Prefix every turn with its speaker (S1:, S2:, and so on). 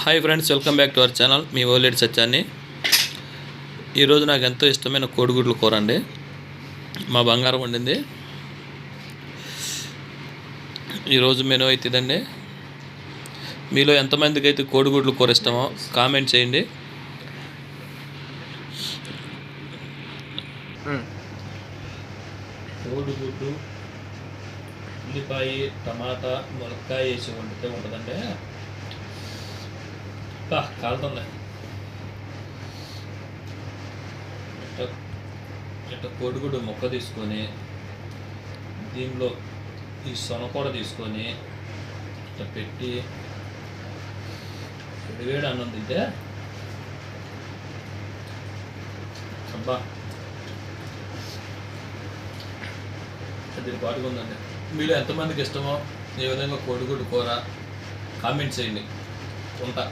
S1: Hi friends welcome back to our channel మీ ఓలేడి సత్యాన్ని. ఈరోజు నాకు ఎంతో ఇష్టమైన కోడిగుడ్లు కూర అండి. మా బంగారం వండింది. ఈరోజు మెనూ అయితే ఇదండి. మీలో ఎంతమందికి అయితే కోడిగుడ్లు కూర ఇష్టమో కామెంట్ చేయండి. కోడిగుడ్డు ఉల్లిపాయ టమాటా మునక్కాయ వేసి వండితే ఉంటుందండి. కాలుతుంది ఇట్ట ఇట్ట కోడిగుడ్డు మొక్క తీసుకొని దీనిలో ఈ సొనకూడ తీసుకొని ఇట్లా పెట్టి వేడి అన్నం తింటే అబ్బా దీని పాటుగా ఉందండి మీరు ఎంతమందికి ఇష్టమో ఏ విధంగా కోడిగుడ్డు కూర కామెంట్ చేయండి ఉంటా